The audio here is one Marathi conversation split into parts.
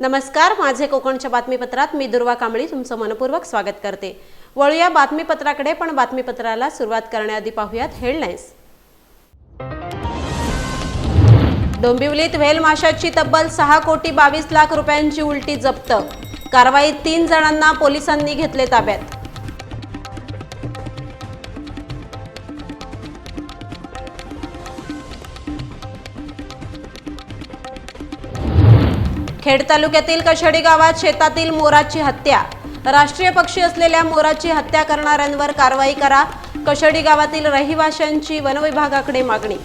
नमस्कार माझे कोकणच्या बातमीपत्रात मी दुर्वा कांबळी तुमचं मनपूर्वक स्वागत करते. वळूया बातमीपत्राकडे पण बातमीपत्राला सुरुवात करण्याआधी पाहूयात हेडलाईन्स. डोंबिवलीत व्हेल माशाची तब्बल सहा कोटी बावीस लाख रुपयांची उलटी जप्त. कारवाईत तीन जणांना पोलिसांनी घेतले ताब्यात. खेड तालुक्यातील कशेडी गावात शेतातील मोराची हत्या. राष्ट्रीय पक्षी असलेल्या मोराची हत्या करणाऱ्यांवर कारवाई करा. कशेडी गावातील रहिवाशांची वनविभागाकडे मागणी.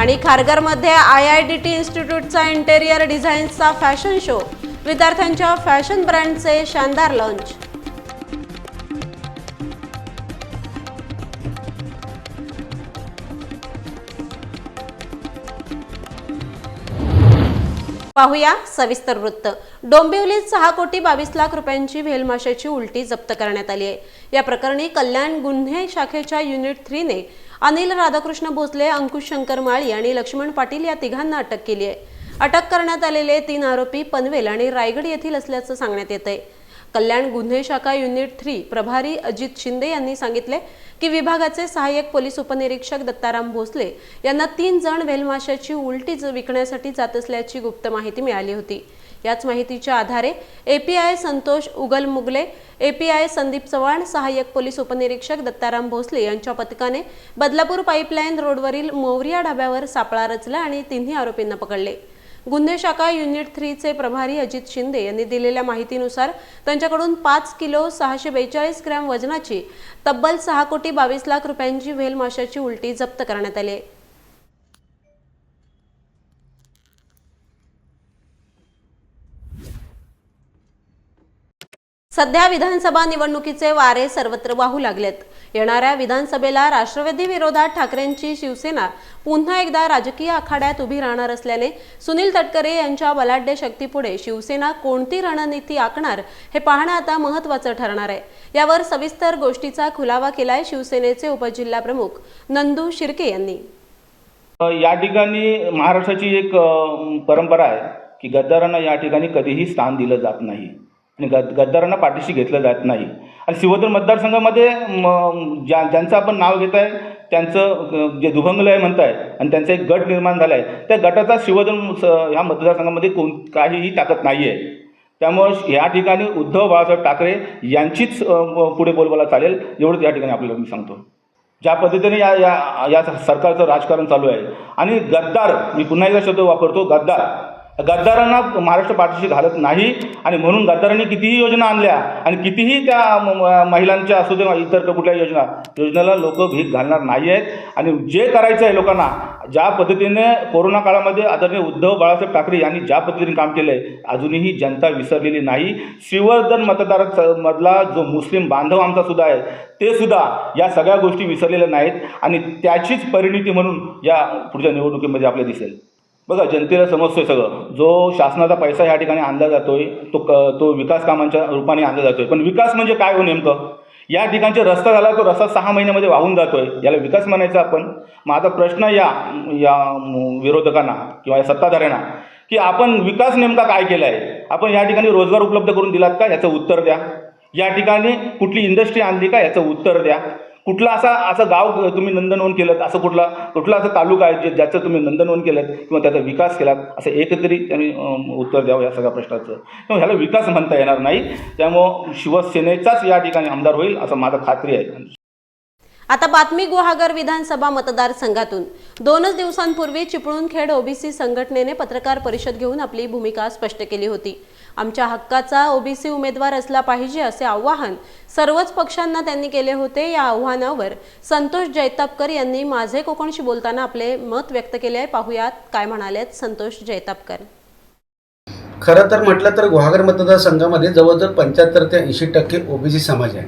आणि खारघरमध्ये आय आय डी टी इन्स्टिट्यूटचा इंटेरियर डिझाईन्सचा फॅशन शो विद्यार्थ्यांच्या फॅशन ब्रँडचे शानदार लॉन्च पाहूया सविस्तर वृत्त. डोंबिवलीत सहा कोटी बावीस लाख रुपयांची व्हेलमाशाची उलटी जप्त करण्यात आली आहे. या प्रकरणी कल्याण गुन्हे शाखेच्या युनिट थ्रीने अनिल राधाकृष्ण भोसले अंकुश शंकर माळी आणि लक्ष्मण पाटील या तिघांना अटक केली आहे. अटक करण्यात आलेले तीन आरोपी पनवेल आणि रायगड येथील असल्याचं सांगण्यात येत आहे कल्याण गुन्हे शाखा युनिट थ्री प्रभारी अजित शिंदे यांनी सांगितले की विभागाचे सहाय्यक पोलीस उपनिरीक्षक दत्ताराम भोसले यांना तीन जण वेलमाशाची उलटी ज- विकण्यासाठी जात असल्याची गुप्त माहिती मिळाली होती. याच माहितीच्या आधारे एपीआय संतोष उगल मुगले एपीआय संदीप चव्हाण सहाय्यक पोलीस उपनिरीक्षक दत्ताराम भोसले यांच्या पथकाने बदलापूर पाईपलाईन रोडवरील मोवरिया ढाब्यावर सापळा रचला आणि तिन्ही आरोपींना पकडले. गुन्हे शाखा युनिट थ्रीचे प्रभारी अजित शिंदे यांनी दिलेल्या माहितीनुसार त्यांच्याकडून पाच किलो सहाशे बेचाळीस ग्रॅम वजनाची तब्बल सहा कोटी बावीस लाख रुपयांची व्हेल माशाची उलटी जप्त करण्यात आली. आहे सध्या विधानसभा निवडणुकीचे वारे सर्वत्र वाहू लागलेत. येणाऱ्या विधानसभेला राष्ट्रवादी विरोधात ठाकरेंची शिवसेना पुन्हा एकदा राजकीय आखाड्यात उभी राहणार असल्याने सुनील तटकरे यांच्या बलाढ्य शक्तीपुढे शिवसेना कोणती रणनीती आखणार हे पाहणं आता महत्त्वाचं ठरणार आहे. यावर सविस्तर गोष्टीचा खुलावा केलाय शिवसेनेचे उपजिल्हा प्रमुख नंदू शिर्के यांनी. या ठिकाणी महाराष्ट्राची एक परंपरा आहे की गद्दारांना या ठिकाणी कधीही स्थान दिलं जात नाही आणि गद गद्दारांना पाठीशी घेतलं जात नाही. आणि शिवधर मतदारसंघामध्ये म, ज्या ज्यांचं आपण नाव घेत आहे त्यांचं जे दुभंगलं आहे म्हणताय आणि त्यांचा एक गट निर्माण झाला आहे त्या गटाचा शिवधन ह्या मतदारसंघामध्ये कोण काहीही ताकद नाही आहे त्यामुळं या ठिकाणी उद्धव बाळासाहेब ठाकरे यांचीच पुढे बोलबाला चालेल. एवढंच या ठिकाणी आपल्याला मी सांगतो. ज्या पद्धतीने या या या सरकारचं राजकारण चालू आहे. आणि गद्दार मी पुन्हा एकदा शब्द वापरतो गद्दार. गद्दारांना महाराष्ट्र पाठीशी घालत नाही आणि म्हणून गद्दारांनी कितीही योजना आणल्या आणि कितीही त्या म- महिलांच्या असू दे इतर कुठल्या योजना योजनेला लोक भीक घालणार नाही आहेत. आणि जे करायचं आहे लोकांना ज्या पद्धतीने कोरोना काळामध्ये आदरणीय उद्धव बाळासाहेब ठाकरे यांनी ज्या पद्धतीने काम केलं आहे अजूनही जनता विसरलेली नाही. श्रीवर्धन मतदार मधला जो मुस्लिम बांधव आमचा सुद्धा आहे ते सुद्धा या सगळ्या गोष्टी विसरलेल्या नाहीत. आणि त्याचीच परिणिती म्हणून या पुढच्या निवडणुकीमध्ये आपल्याला दिसेल. बघा जनतेला समजतोय सगळं. जो शासनाचा पैसा या ठिकाणी आणला जातोय तो क तो विकास कामांच्या रूपाने आणला जातोय. पण विकास म्हणजे काय हो नेमकं? या ठिकाणचे रस्ता झाला तो रस्ता सहा महिन्यामध्ये वाहून जातो आहे याला विकास म्हणायचा आपण. मग आता प्रश्न या या विरोधकांना किंवा या सत्ताधाऱ्यांना की आपण विकास नेमका काय केला आहे आपण या ठिकाणी रोजगार उपलब्ध करून दिलात का? याचं उत्तर द्या. या ठिकाणी कुठली इंडस्ट्री आणली का? याचं उत्तर द्या. कुठला असा असं गाव तुम्ही नंदनवन केलं असं कुठला कुठला असं तालुका आहे जे ज्याचं तुम्ही नंदनवन केलं किंवा त्याचा विकास केलात? असं एकत्रित त्यांनी उत्तर द्यावं या सगळ्या प्रश्नाचं. किंवा ह्याला विकास म्हणता येणार नाही. त्यामुळं शिवसेनेचाच या ठिकाणी आमदार होईल असं माझा खात्री आहे. आता बातमी गुहागर विधानसभा मतदारसंघातून. दोनच दिवसांपूर्वी चिपळूणखेड ओबीसी संघटनेने पत्रकार परिषद घेऊन आपली भूमिका स्पष्ट केली होती. आमच्या हक्काचा ओबीसी उमेदवार असला पाहिजे असे आवाहन सर्वच पक्षांना त्यांनी केले होते. या आव्हानावर संतोष जैतापकर यांनी माझे कोकणशी बोलताना आपले मत व्यक्त केले आहे. पाहुयात काय म्हणालेत संतोष जैतापकर. खरं तर म्हटलं तर गुहागर मतदारसंघामध्ये जवळजवळ पंच्याहत्तर ते ऐंशी टक्के ओबीसी समाज आहे.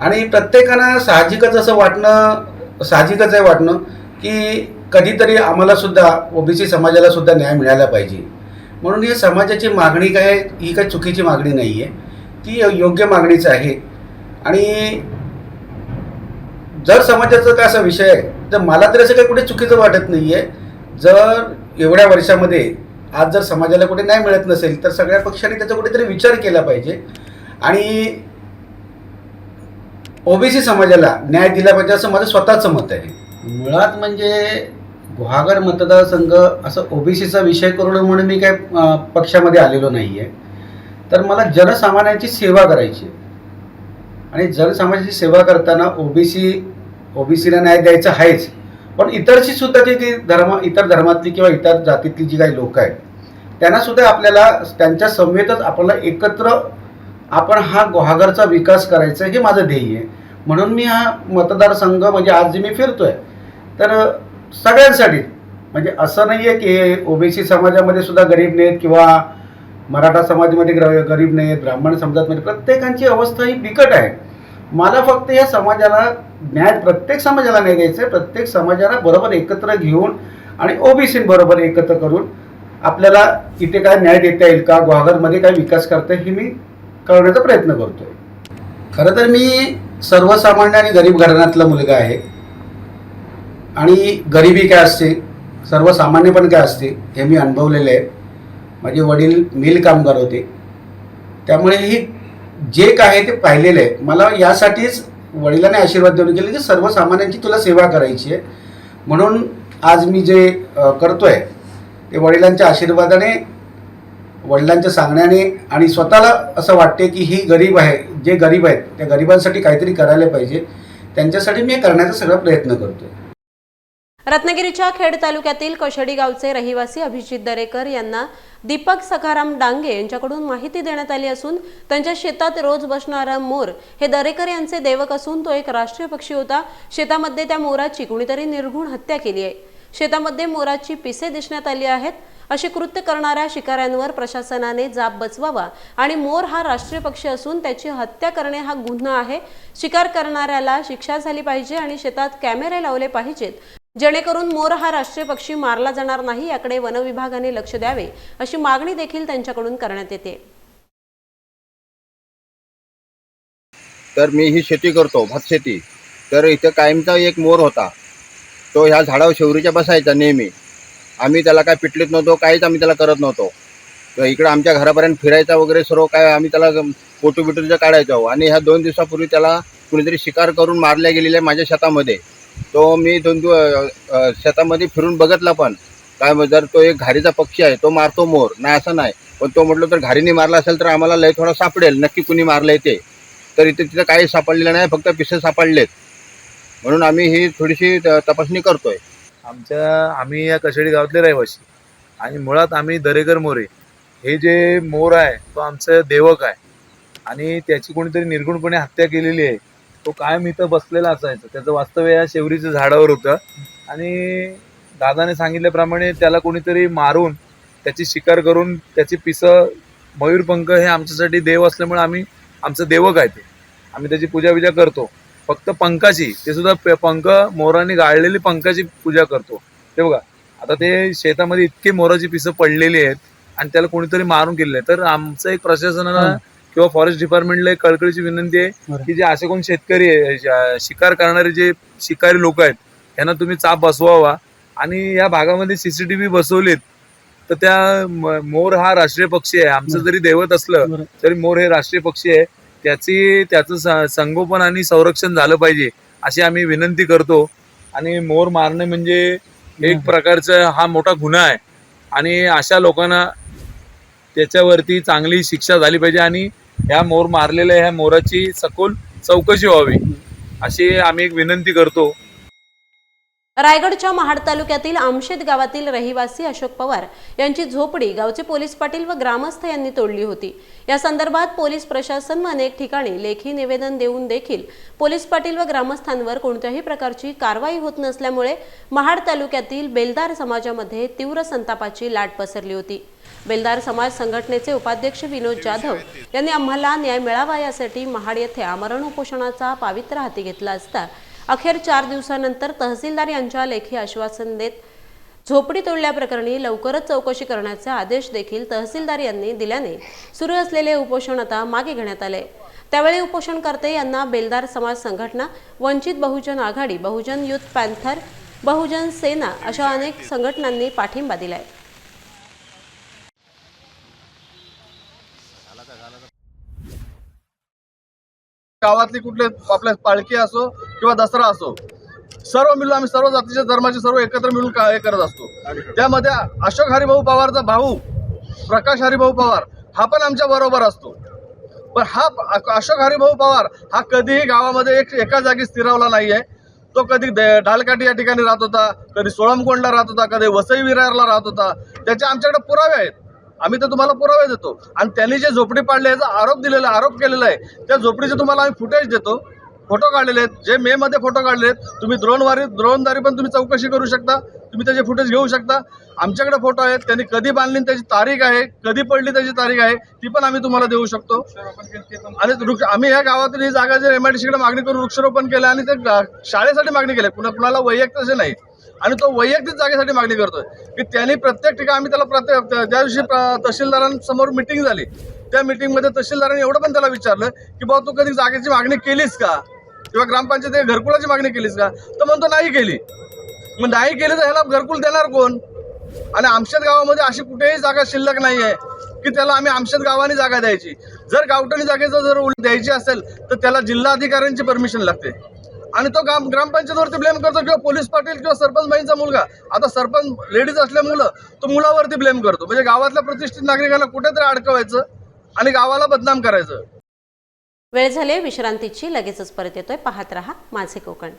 आणि प्रत्येकानं साहजिकच असं वाटणं साहजिकच आहे वाटणं की कधीतरी आम्हाला सुद्धा ओबीसी समाजाला सुद्धा न्याय मिळाला पाहिजे. म्हणून ही समाजाची मागणी काय ही काही चुकीची मागणी नाही आहे ती योग्य मागणीच आहे. आणि जर समाजाचा काय असा विषय आहे तर मला तरी असं काही कुठे चुकीचं वाटत नाही आहे जर एवढ्या वर्षामध्ये आज जर समाजाला कुठे नाही मिळत नसेल तर सगळ्या पक्षांनी त्याचा कुठेतरी विचार केला पाहिजे. आणि ओबीसी समाजाला न्याय दिला पाहिजे असं माझं स्वतःचं मत आहे. मुळात म्हणजे गुहागर मतदारसंघ असं ओबीसीचा विषय करून म्हणून मी काय पक्षामध्ये आलेलो नाही आहे तर मला जनसामान्यांची सेवा करायची आहे. आणि जनसामान्याची सेवा करताना ओबीसी ओबीसीला न्याय द्यायचा आहेच. पण इतरची सुद्धा जी जी धर्म इतर धर्मातली किंवा इतर जातीतली जी काही लोक आहेत त्यांना सुद्धा आपल्याला त्यांच्या समवेतच आपल्याला एकत्र आपण हा गुहागरचा विकास करायचा हे माझं ध्येय आहे. म्हणून मी हा मतदारसंघ म्हणजे आज जे मी फिरतोय. तर सगळ्यांसाठी. म्हणजे असं नाही आहे की ओबीसी समाजामध्ये सुद्धा गरीब नाहीत किंवा मराठा समाजामध्ये ग्र गरीब नाहीत ब्राह्मण समाजामध्ये प्रत्येकांची अवस्था ही बिकट आहे. मला फक्त या समाजाला न्याय प्रत्येक समाजाला न्याय द्यायचं आहे प्रत्येक समाजाला बरोबर एकत्र घेऊन आणि ओबीसी बरोबर एकत्र करून आपल्याला इथे काय न्याय देता येईल का गुहागरमध्ये काय विकास करता येईल हे मी कळवण्याचा प्रयत्न करतोय. खरं तर मी सर्वसामान्य आणि गरीब घराण्यातला मुलगा आहे. आणि गरिबी काय असते? सर्वसामान्यपण काय असते? हे मी अनुभवलेले आहे. माझे वडील मिल कामगार होते. त्यामुळे ही जे काय ते पाहिलेलं आहे. मला यासाठीच वडिलांनी आशीर्वाद देऊन गेले की सर्वसामान्यांची तुला सेवा करायची आहे. म्हणून आज मी जे करतो करतोय ते वडिलांच्या आशीर्वादाने वडिलांच्या सांगण्याने आणि स्वतःला असं वाटते की ही गरीब आहे जे गरीब आहेत त्या गरिबांसाठी काहीतरी करायला पाहिजे. त्यांच्यासाठी मी करण्याचा सगळा प्रयत्न करतोय. रत्नागिरीच्या खेड तालुक्यातील कशडी गावचे रहिवासी अभिजित दरेकर यांना दीपक सखाराम डांगे यांच्याकडून माहिती देण्यात आली असून त्यांच्या शेतात रोज बसणारा मोर हे दरेकर यांचे देवक असून तो एक राष्ट्रीय पक्षी होता. शेतामध्ये त्या मोराची कुणीतरी निर्घुण हत्या केली आहे. शेतामध्ये मोराची पिसे दिसण्यात आली आहेत. असे कृत्य करणाऱ्या शिकाऱ्यांवर प्रशासनाने जाब बसवावा आणि मोर हा राष्ट्रीय पक्षी असून त्याची हत्या करणे हा गुन्हा आहे. शिकार करणाऱ्याला शिक्षा झाली पाहिजे आणि शेतात कॅमेरे लावले पाहिजेत जेणेकरून मोर हा राष्ट्रीय पक्षी मारला जाणार नाही याकडे वनविभागाने लक्ष द्यावे अशी मागणी देखील त्यांच्याकडून करण्यात येते. तर मी ही शेती करतो भात शेती. तर इथं कायमचा एक मोर होता. तो ह्या झाडावर शेवरीच्या बसायचा नेहमी. आम्ही त्याला काय पिटलीत नव्हतो काहीच आम्ही त्याला करत नव्हतो. तर इकडं आमच्या घरापर्यंत फिरायचा वगैरे सर्व काय आम्ही त्याला फोटो बिटोचं काढायचो. आणि ह्या दोन दिवसापूर्वी त्याला कुणीतरी शिकार करून मारल्या गेलेल्या माझ्या शेतामध्ये. तो मी दोन दिवस शेतामध्ये फिरून बघितला पण. काय जर तो एक घारीचा पक्षी आहे तो मारतो मोर. नाही असं नाही. पण तो म्हटलं तर घारीने मारला असेल तर आम्हाला लय थोडा सापडेल. नक्की कुणी मारलंय ते. तर इथे तिथं काही सापडलेलं नाही फक्त पिसे सापडलेत. म्हणून आम्ही ही थोडीशी त- तपासणी करतोय. आमच्या आम्ही या कशेडी गावातले रहिवासी. आणि मुळात आम्ही दरेकर मोरे. हे जे मोर आहे तो आमचं देवक आहे. आणि त्याची कोणीतरी निर्गुणपणे हत्या केलेली आहे. तो कायम इथं बसलेला असायचा. त्याचं वास्तव्य या शेवरीच्या झाडावर होतं. आणि दादाने सांगितल्याप्रमाणे त्याला कोणीतरी मारून त्याची शिकार करून त्याची पिसं मयूरपंख हे आमच्यासाठी देव असल्यामुळे आम्ही आमचं देवक आहे ते. आम्ही त्याची पूजा बिजा करतो. फक्त पंखाची ते सुद्धा पंख मोराने गाळलेली पंखाची पूजा करतो. ते बघा आता ते शेतामध्ये इतके मोराची पिसं पडलेली आहेत आणि त्याला कोणीतरी मारून गेले तर आमचं एक प्रशासनाला किंवा फॉरेस्ट डिपार्टमेंटला एक कळकळीची विनंती आहे की जे असे कोण शेतकरी आहे शिकार करणारे जे शिकारी लोक आहेत त्यांना तुम्ही चाप बसवावा. आणि या भागामध्ये सीसीटीव्ही बसवलीत तर त्या मोर हा राष्ट्रीय पक्षी आहे. आमचं जरी दैवत असलं तरी मोर हे राष्ट्रीय पक्षी आहे. त्याची त्याचं संगोपन आणि संरक्षण झालं पाहिजे अशी आम्ही विनंती करतो. आणि मोर मारणे म्हणजे एक प्रकारचा हा मोठा गुन्हा आहे. आणि अशा लोकांना त्याच्यावरती चांगली शिक्षा झाली पाहिजे. आणि ह्या मोर मारलेल्या ह्या मोराची सखोल चौकशी व्हावी अशी आम्ही एक विनंती करतो. रायगडच्या महाड तालुक्यातील आमशेत गावातील रहिवासी अशोक पवार यांची झोपडी गावचे पोलीस पाटील व ग्रामस्थ यांनी तोडली होती. या संदर्भात पोलीस प्रशासन व अनेक ठिकाणी लेखी निवेदन देऊन देखील पोलीस पाटील व ग्रामस्थांवर कोणत्याही प्रकारची कारवाई होत नसल्यामुळे महाड तालुक्यातील बेलदार समाजामध्ये तीव्र संतापाची लाट पसरली होती. बेलदार समाज संघटनेचे उपाध्यक्ष विनोद जाधव यांनी आम्हाला न्याय मिळावा यासाठी महाड येथे आमरण उपोषणाचा पावित्र्य हाती घेतला असता अखेर चार दिवसानंतर तहसीलदार यांच्या लेखी आश्वासन देत झोपडी तोडल्याप्रकरणी लवकरच चौकशी करण्याचे आदेश देखील तहसीलदार यांनी दिल्याने सुरू असलेले उपोषण आता मागे घेण्यात आले. त्यावेळी उपोषणकर्ते यांना बेलदार समाज संघटना वंचित बहुजन आघाडी बहुजन युथ पॅन्थर बहुजन सेना अशा अनेक संघटनांनी पाठिंबा दिलाय. गावातली कुठले आपल्या पालखी असो किंवा दसरा असो सर्व मिळून आम्ही सर्व जातीच्या धर्माचे सर्व एकत्र मिळून का हे करत असतो. त्यामध्ये अशोक हरिभाऊ पवारचा भाऊ प्रकाश हरिभाऊ पवार हा पण आमच्या बरोबर असतो. पण हा अशोक हरिभाऊ पवार हा कधीही गावामध्ये एक एका जागी स्थिरावला नाही आहे तो कधी ढालकाठी या ठिकाणी राहत होता कधी सोळमकोंडला राहत होता कधी वसई विरारला राहत होता. त्याचे आमच्याकडे पुरावे आहेत. आम्ही तर तुम्हाला पुरावे देतो. आणि त्यांनी जे झोपडी पाडली याचा आरोप दिलेला आरोप केलेला आहे त्या झोपडीचे तुम्हाला आम्ही फुटेज देतो. फोटो काढलेले आहेत. जे मे मध्ये फोटो काढले आहेत तुम्ही द्रोणवारी द्रोणदारी पण तुम्ही चौकशी करू शकता. तुम्ही त्याचे फुटेज घेऊ शकता. आमच्याकडे फोटो आहेत. त्यांनी कधी बांधली त्याची तारीख आहे कधी पडली त्याची तारीख आहे ती पण आम्ही तुम्हाला देऊ शकतो. आणि वृक्ष आम्ही या गावातून ही जागा जे एम आय डी मागणी करून वृक्षारोपण केलं आणि ते शाळेसाठी मागणी केली. कुणा कुणाला वैयक्तिक नाही. आणि तो वैयक्तिक जागेसाठी मागणी करतोय. की त्यांनी प्रत्येक ठिकाणी आम्ही त्याला प्रत्येक त्या ज्या दिवशी प्र- तहसीलदारांसमोर मिटिंग झाली त्या मिटिंगमध्ये तहसीलदारांनी एवढं पण त्याला विचारलं की बाबा तू कधी जागेची मागणी केलीस का? किंवा ग्रामपंचायत घरकुलाची मागणी केलीस का? तर म्हणतो नाही केली. मग नाही केली तर ह्याला घरकुल देणार कोण? आणि आमशेत गावामध्ये अशी कुठेही जागा शिल्लक नाही आहे की त्याला आम्ही आमशेत गावाने जागा द्यायची. जर गावठाणी जागेचं जर उल- द्यायची असेल तर त्याला जिल्हाधिकाऱ्यांची परमिशन लागते. आणि तो ग्राम ग्रामपंचायतीवरती ब्लेम करतो किंवा पोलीस पाटील किंवा सरपंच बाईंचा मुलगा. आता सरपंच लेडीज असल्यामुळं तो मुलावरती ब्लेम करतो. म्हणजे गावातल्या प्रतिष्ठित नागरिकांना कुठेतरी अडकवायचं आणि गावाला बदनाम करायचं. वेळ झाले विश्रांतीची. लगेचच परत येतोय. पाहत रहा माझे कोकण.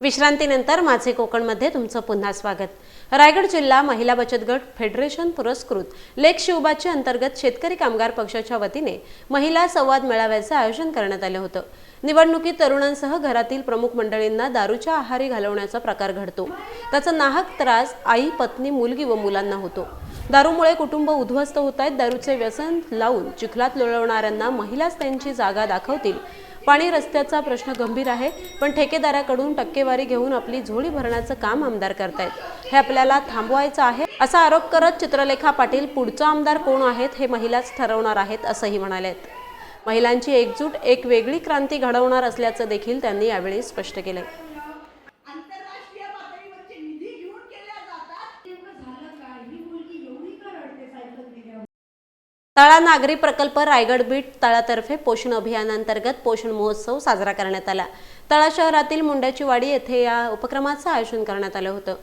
विश्रांतीनंतर माझे कोकणमध्ये तुमचं पुन्हा स्वागत. रायगड जिल्हा महिला बचत गट फेडरेशन पुरस्कृत. लेख शिवबाचे अंतर्गत शेतकरी कामगार पक्षाच्या वतीने महिला संवाद मेळाव्याचं आयोजन करण्यात आले होतं. निवडणुकीत तरुणांसह घरातील प्रमुख मंडळींना दारूच्या आहारी घालवण्याचा प्रकार घडतो. त्याचा नाहक त्रास आई पत्नी मुलगी व मुलांना होतो. दारूमुळे कुटुंब उद्ध्वस्त होत आहेत दारूचे व्यसन लावून चिखलात लोळवणाऱ्यांना महिलाच त्यांची जागा दाखवतील. पाणी रस्त्याचा प्रश्न गंभीर आहे पण ठेकेदाराकडून टक्केवारी घेऊन आपली झोळी भरण्याचं काम आमदार करतायत. हे आपल्याला थांबवायचं आहे असा आरोप करत चित्रलेखा पाटील पुढचा आमदार कोण आहेत हे महिलाच ठरवणार आहेत असंही म्हणालेत. महिलांची एकजूट एक वेगळी क्रांती घडवणार असल्याचं देखील त्यांनी यावेळी स्पष्ट केलंय. आंतरराष्ट्रीय पातळीवरचे निधी घेऊन केल्या जातात. नेमकं झालं काय? मुलगी एवढी का रडते सायकल दिल्यावर तळा नागरी प्रकल्प रायगड बीट तळातर्फे पोषण अभियानांतर्गत पोषण महोत्सव साजरा करण्यात आला. तळा शहरातील मुंड्याची वाडी येथे या उपक्रमाचं आयोजन करण्यात आलं होतं.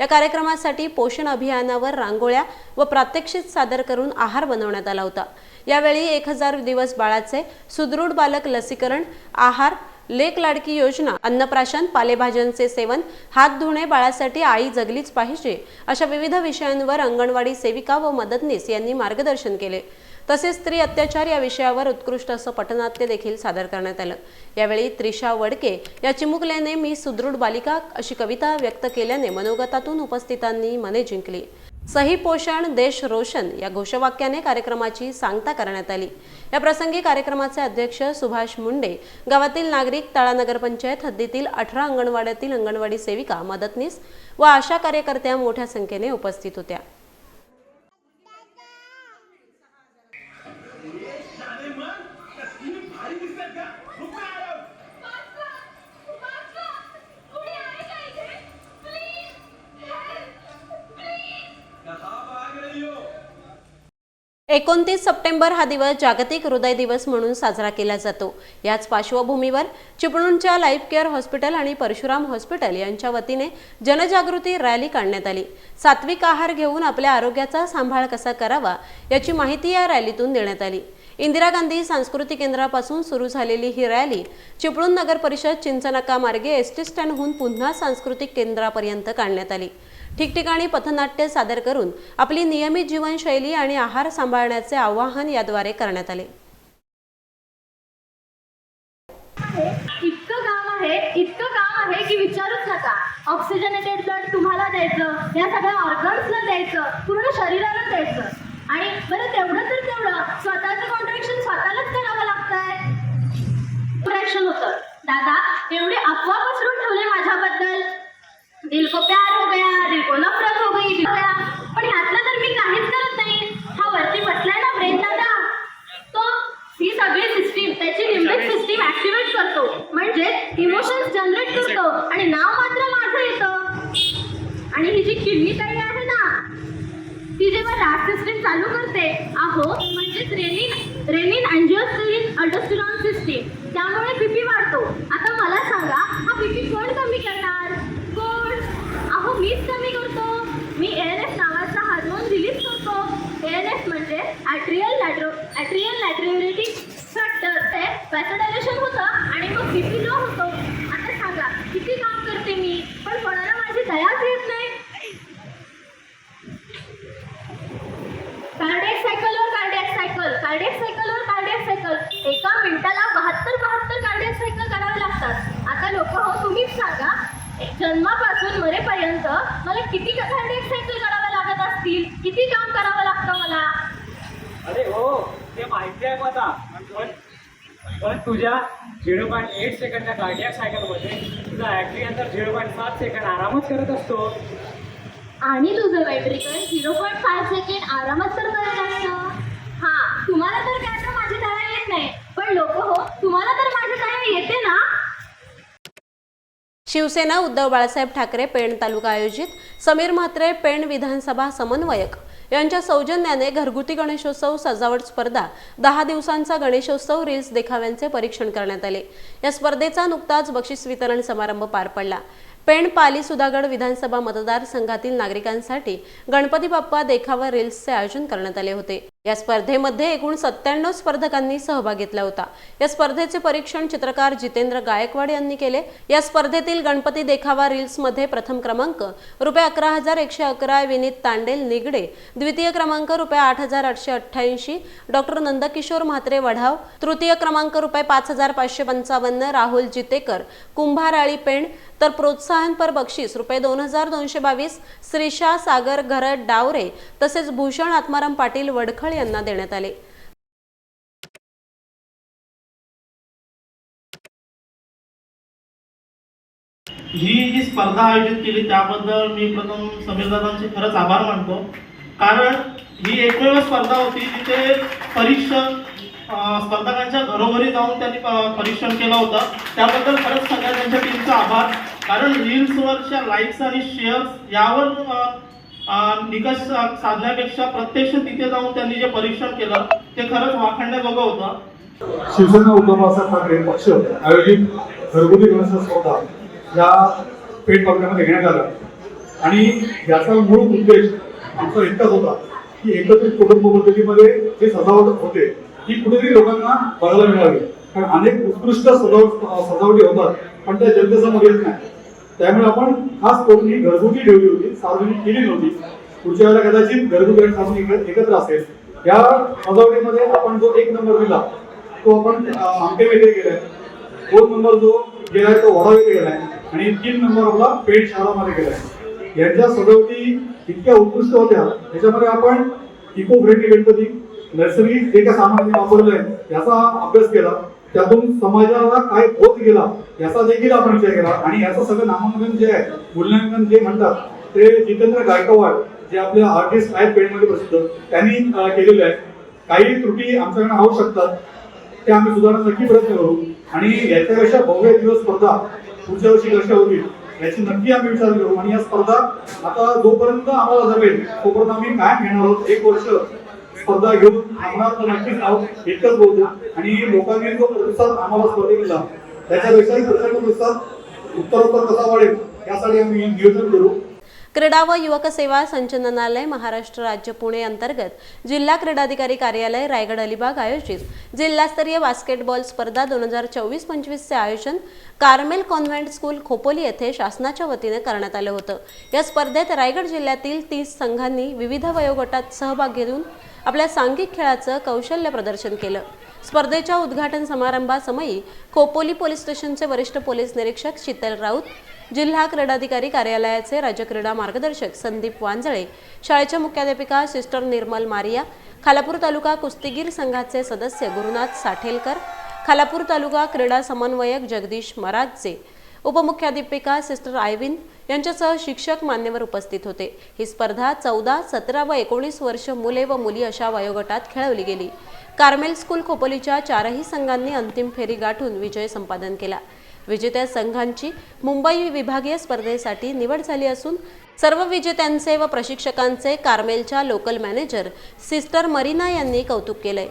या कार्यक्रमासाठी पोषण अभियानावर रांगोळ्या व प्रात्यक्षिक सादर करून आहार बनवण्यात आला होता. यावेळी एक हजार दिवस बाळाचे सुदृढ बालक लसीकरण आहार लेक लाडकी योजना अन्नप्राशन पालेभाज्यांचे सेवन हात धुणे बाळासाठी आई जगलीच पाहिजे अशा विविध विषयांवर अंगणवाडी सेविका व मदतनीस यांनी मार्गदर्शन केले. तसेच स्त्री अत्याचार या विषयावर उत्कृष्ट असं पटनाट्य देखील सादर करण्यात आलं. यावेळी त्रिशा वडके या चिमुकल्याने मी सुदृढ बालिका अशी कविता व्यक्त केल्याने मनोगतातून उपस्थितांनी मने जिंकली. सही पोषण देश रोशन या घोषवाक्याने कार्यक्रमाची सांगता करण्यात आली. या प्रसंगी कार्यक्रमाचे अध्यक्ष सुभाष मुंडे गावातील नागरिक तळा नगरपंचायत हद्दीतील अठरा अंगणवाड्यातील अंगणवाडी सेविका मदतनीस व आशा कार्यकर्त्या मोठ्या संख्येने उपस्थित होत्या. एकोणतीस सप्टेंबर हा दिवस जागतिक हृदय दिवस म्हणून साजरा केला जातो. याच पार्श्वभूमीवर चिपळूणच्या लाईफ केअर हॉस्पिटल आणि परशुराम हॉस्पिटल यांच्या वतीने जनजागृती रॅली काढण्यात आली. सात्विक आहार घेऊन आपल्या आरोग्याचा सांभाळ कसा करावा याची माहिती या रॅलीतून देण्यात आली. इंदिरा गांधी सांस्कृतिक केंद्रापासून सुरू झालेली ही रॅली चिपळूण नगर परिषद चिंचनाका मार्गे एस टी स्टँडहून पुन्हा सांस्कृतिक केंद्रापर्यंत काढण्यात आली. ठिकठिकाणी पथनाट्य सादर करून आपली नियमित जीवनशैली आणि आहार सांभाळण्याचे आवाहन याद्वारे करण्यात आले. इतकं काम आहे इतकं काम आहे की विचारूच नका. ऑक्सिजनेटेड ब्लड तुम्हाला द्यायचं या सगळ्या ऑर्गन्सला द्यायचं पूर्ण शरीराला द्यायचं. आणि बरं तेवढं तर तेवढं. स्वतःचं कॉन्ट्रॅक्शन स्वतःलाच करावं लागतंय. कॉन्ट्रॅक्शन होतं. दादा एवढे अफवा पसरून ठेवले माझ्याबद्दल. दिल को प्यार हो गया दिल को नफरत हो गई पण ह्यातलं तर मी काहीच करत नाही. हा वरती बसलाय ना ब्रेन दादा. तो ही सगळी सिस्टीम त्याची लिम्बिक सिस्टीम ऍक्टिवेट करतो. म्हणजे इमोशन्स जनरेट करतो. आणि नाव मात्र माझं येतं. आणि ही जी किडनी ताई आहे ना सिस्टीम चालू करते. आहो म्हणजेच renin renin angiotensin aldosterone system त्यामुळे बीपी वाढतो. आता मला सांगा हा बीपी कोण कमी करणार? कोण? अहो मीच कमी करतो. मी एल एफ नावाचा हार्मोन रिलीज करतो. एल एफ म्हणजे ॲट्रियल लॅट्रो ॲट्रियल लॅट्रिओरेटिक फॅक्टर ते वॅसोडायलेशन होतं आणि मग बीपी लो होतो आता सांगा किती काम करते मी पण कोणाला माझी दयाच येत नाही कार्डियक सायकलवर कार्डियक सायकल कार्डियक सायकलवर कार्डियक सायकल एका मिनिटाला बहात्तर बहात्तर कार्डियक सायकल करावे लागतात आता लोक हो तुम्हीच सांगा. जन्मापासून मरेपर्यंत मला किती कार्डियक सायकल कराव्या लागत असतील? किती काम करावं लागतं मला? अरे हो ते माहिती आहे मला. पण पण तुझ्या झिरो पॉईंट एट सेकंडच्या कार्डियाक सायकलमध्ये तुझा ॲक्टरी अंतर झिरो पॉईंट सात सेकंड आरामच करत असतो. आणि तुझं ventricle zero point five second आरामात तर करत असतं. हां तुम्हाला तर काय तर माझी तयारी येत नाही. पण लोक हो तुम्हाला तर माझी तयारी येते ना? शिवसेना उद्धव बाळासाहेब ठाकरे पेण तालुका आयोजित समीर म्हात्रे पेण विधानसभा समन्वयक. यांच्या सौजन्याने घरगुती गणेशोत्सव सजावट स्पर्धा दहा दिवसांचा गणेशोत्सव रील्स देखाव्यांचे परीक्षण करण्यात आले. या स्पर्धेचा नुकताच बक्षीस वितरण समारंभ पार पडला. पेण पाली सुधागड विधानसभा मतदारसंघातील नागरिकांसाठी गणपती बाप्पा देखावा रील्सचे आयोजन करण्यात आले होते. या स्पर्धेमध्ये एकूण सत्त्याण्णव स्पर्धकांनी सहभाग घेतला होता. या स्पर्धेचे परीक्षण चित्रकार जितेंद्र गायकवाड यांनी केले. या स्पर्धेतील गणपती देखावा रील्समध्ये प्रथम क्रमांक रुपये अकरा हजार एकशे अकरा विनीत तांडेल निगडे. द्वितीय क्रमांक रुपये आठ हजार आठशे अठ्ठ्याऐंशी डॉक्टर नंदकिशोर म्हात्रे वढाव. तृतीय क्रमांक रुपये पाच हजार पाचशे पंचावन्न राहुल जितेकर. कुंभाराळी पेण तर प्रोत्साहनपर बक्षीस रुपये दोन हजार दोनशे बावीस श्रीशा सागर घरत डावरे तसेच भूषण आत्माराम पाटील वडखळ यांना देण्यात आले. ही जी स्पर्धा आयोजित केली त्याबद्दल मी प्रथम समीरदादांचे खरंच आभार मानतो. कारण ही एकमेव स्पर्धा होती जिथे परीक्षक स्पर्धकांच्या घरोघरी जाऊन त्यांनी परीक्षण केलं होतं. त्याबद्दल खरंच सगळ्या त्यांच्या टीमचा आभार. कारण रील्सवरच्या लाईक्स आणि शेअर्स यावर निकष साधण्यापेक्षा प्रत्यक्ष तिथे जाऊन त्यांनी जे परीक्षण केलं ते खरंच वाखाणण्याजोगं होतं. शिवसेना उद्धव ठाकरे पक्ष आयोजित घरगुती गणेश स्पर्धा या पेट तालुक्यामध्ये घेण्यात आला आणि याचा मूळ उद्देश आमचा इतकाच होता की एकत्रित कुटुंब पद्धतीमध्ये जे सजावट होते. ही कुठेतरी लोकांना बघायला मिळावी कारण अनेक उत्कृष्ट सजावट सजावटी होतात पण त्या जनतेसमोर येत नाही. त्यामुळे आपण खास करून ही घरगुती ठेवली होती सार्वजनिक केली नव्हती. पुढच्या वेळेला कदाचित घरगुती आणि सार्वजनिक एकत्र- असेल. या सजावटीमध्ये आपण जो एक नंबर दिला तो आपण आमटे वेगळे गेलाय दोन नंबर जो गेलाय तो वडा वेगळे गेलाय आणि तीन नंबर आपला पेठ शहरामध्ये गेलाय यांच्या सजावटी इतक्या उत्कृष्ट होत्या त्याच्यामध्ये आपण इको फ्रेंडली गणपती नैसर्गिक जे काय सामान वापरलंय याचा अभ्यास केला त्यातून समाजाला काय होत गेला याचा देखील आपण विचार केला. आणि याचं सगळं नामांकन जे आहे मूल्यांकन जे म्हणतात ते जितेंद्र गायकवाड जे आपले आर्टिस्ट आहेत पेठमध्ये प्रसिद्ध त्यांनी केलेलं केलेले आहे. काही त्रुटी आमच्याकडे होऊ शकतात ते आम्ही सुधारणा नक्की प्रयत्न करू. आणि याच्यापेक्षा भव्य दिवस स्पर्धा पुढच्या वर्षी कशा होतील याची नक्की आम्ही विचार करू. आणि या स्पर्धा आता जोपर्यंत आम्हाला जमेल तोपर्यंत आम्ही कायम घेणार आहोत. एक वर्ष स्पर्धा घेऊन आम्हाला तर नक्कीच आहोत इतकंच बोलतो आणि लोकांनी जो प्रतिसाद आम्हाला स्पर्धेत दिला त्याच्यापेक्षाही प्रचंड प्रतिसाद उत्तरोत्तर कसा वाढेल यासाठी आम्ही नियोजन करू. क्रीडा व युवक सेवा संचालनालय महाराष्ट्र राज्य पुणे अंतर्गत जिल्हा क्रीडाधिकारी कार्यालय रायगड अलिबाग आयोजित जिल्हास्तरीय बास्केटबॉल स्पर्धा दोन हजार चोवीस पंचवीसचे आयोजन कार्मेल कॉन्व्हेंट स्कूल खोपोली येथे शासनाच्या वतीने करण्यात आलं होतं. या स्पर्धेत रायगड जिल्ह्यातील तीस संघांनी विविध वयोगटात सहभाग घेऊन आपल्या सांघिक खेळाचं कौशल्य प्रदर्शन केलं. स्पर्धेच्या उद्घाटन समारंभासमयी खोपोली पोलीस स्टेशनचे वरिष्ठ पोलीस निरीक्षक शीतल राऊत जिल्हा क्रीडाधिकारी कार्यालयाचे राज्य क्रीडा मार्गदर्शक संदीप वांजळे शाळेच्या मुख्याध्यापिका सिस्टर निर्मल मारिया खालापूर तालुका कुस्तीगीर संघाचे सदस्य गुरुनाथ साठेलकर खालापूर तालुका क्रीडा समन्वयक जगदीश मराजचे उपमुख्याध्यापिका सिस्टर आयविन यांच्यासह शिक्षक मान्यवर उपस्थित होते. ही स्पर्धा चौदा सतरा व एकोणीस वर्ष मुले व मुली अशा वयोगटात खेळवली गेली. कार्मेल स्कूल खोपोलीच्या चारही संघांनी अंतिम फेरी गाठून विजय संपादन केला. विजेत्या संघांची मुंबई विभागीय स्पर्धेसाठी निवड झाली असून सर्व विजेत्यांचे व प्रशिक्षकांचे कार्मेलच्या लोकल मॅनेजर सिस्टर मरीना यांनी कौतुक केलंय.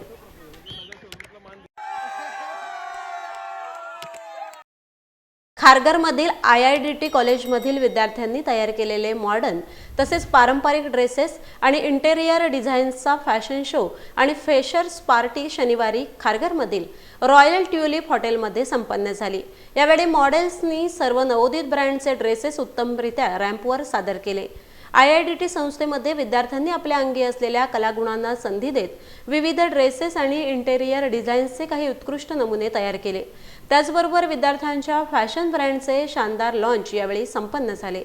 खारघरमधील आय आय डी टी कॉलेजमधील विद्यार्थ्यांनी तयार केलेले मॉडर्न तसेच पारंपरिक ड्रेसेस आणि इंटेरियर डिझाईन्सचा फॅशन शो आणि फेशर्स पार्टी शनिवारी खारघरमधील रॉयल ट्युलिप हॉटेलमध्ये संपन्न झाली. यावेळी मॉडेल्सनी सर्व नवोदित ब्रँडचे ड्रेसेस उत्तमरित्या रॅम्पवर सादर केले. आय आय डी टी संस्थेमध्ये विद्यार्थ्यांनी आपल्या अंगी असलेल्या कलागुणांना संधी देत विविध ड्रेसेस आणि इंटेरियर डिझाईन्सचे काही उत्कृष्ट नमुने तयार केले. त्याचबरोबर विद्यार्थ्यांच्या फॅशन ब्रँडचे शानदार लॉन्च यावेळी संपन्न झाले.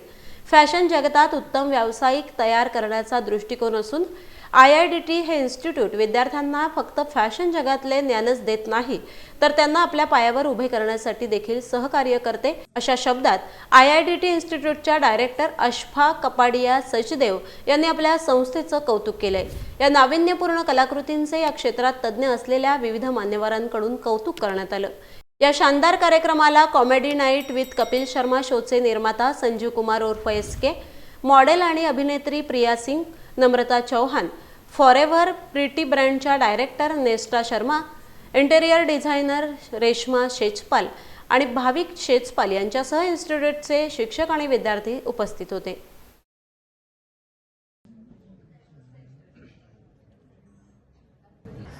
फॅशन जगतात उत्तम व्यावसायिक तयार करण्याचा दृष्टिकोन असून आय आय डी टी हे इन्स्टिट्यूट विद्यार्थ्यांना फक्त फॅशन जगातले ज्ञानच देत नाही तर त्यांना आपल्या पायावर उभे करण्यासाठी देखील सहकार्य करते अशा शब्दात आय आय डी टी इन्स्टिट्यूटच्या डायरेक्टर अशफा कपाडिया सचदेव यांनी आपल्या संस्थेचं कौतुक केलंय. या नाविन्यपूर्ण कलाकृतींचे या क्षेत्रात तज्ज्ञ असलेल्या विविध मान्यवरांकडून कौतुक करण्यात आलं. या शानदार कार्यक्रमाला comedy night with Kapil Sharma शोचे निर्माता संजीव कुमार उर्फ एस के मॉडेल आणि अभिनेत्री प्रिया सिंग नम्रता चौहान फॉरेव्हर प्रिटी ब्रँडच्या director Nesta Sharma interior designer Reshma Shejpal आणि भाविक शेजपाल यांच्यासह इन्स्टिट्यूटचे शिक्षक आणि विद्यार्थी उपस्थित होते.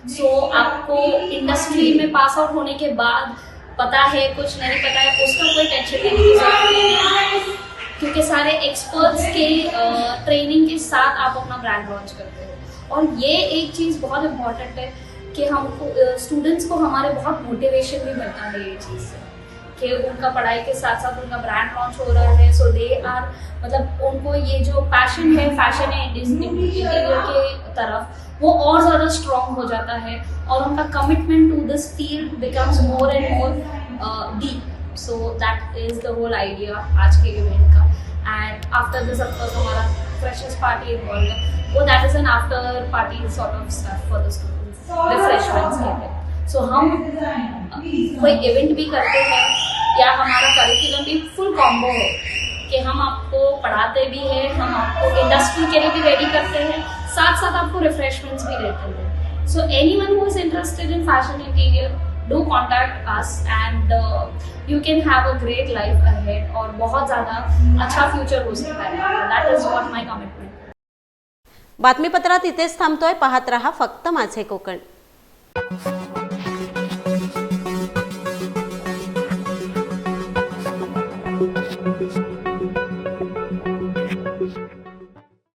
सो आपको इंडस्ट्री में पास आउट होने के बाद पता है, कुछ नहीं पता है, उसका कोई टेंशन लेने की ज़रूरत नहीं। है क्योंकि सारे एक्सपर्ट्स के ट्रेनिंग के साथ आप अपना ब्रांड लॉन्च करते हो। और ये एक चीज़ बहुत इंपॉर्टेंट है कि हमको स्टूडेंट्स को हमारे बहुत मोटिवेशन भी मिलता है ये चीज़ से। कि उनका पढ़ाई के साथ साथ उनका ब्रांड लॉन्च हो रहा है सो दे आर मतलब उनको ये जो पैशन है फ़ैशन है के तरफ़ वो और ज़्यादा स्ट्रॉन्ग हो जाता है और उनका commitment to this field becomes more and more deep so that is the whole idea आज के इवेंट का. And after this of course हमारा फ्रेशर्स पार्टी इन्वॉल्व है. वो that is an after party sort of stuff for the students refreshments के लिए. सो हम, कोई इवेंट भी करते हैं या हमारा करिकुलम भी फुल कॉम्बो हो, कि हम आपको पढ़ाते भी हैं, हम आपको इंडस्ट्री के लिए भी रेडी करते हैं साथ साथ आपको रिफ्रेशमेंट्स भी रहते हैं। So any one who is interested in fashion interior do contact us and you can have a great life ahead और बहुत ज़्यादा अच्छा फ्यूचर हो सकता है। That is what my commitment बातमीपत्रात इथेच थांबतोय. पाहत रहा फक्त माझे कोकण.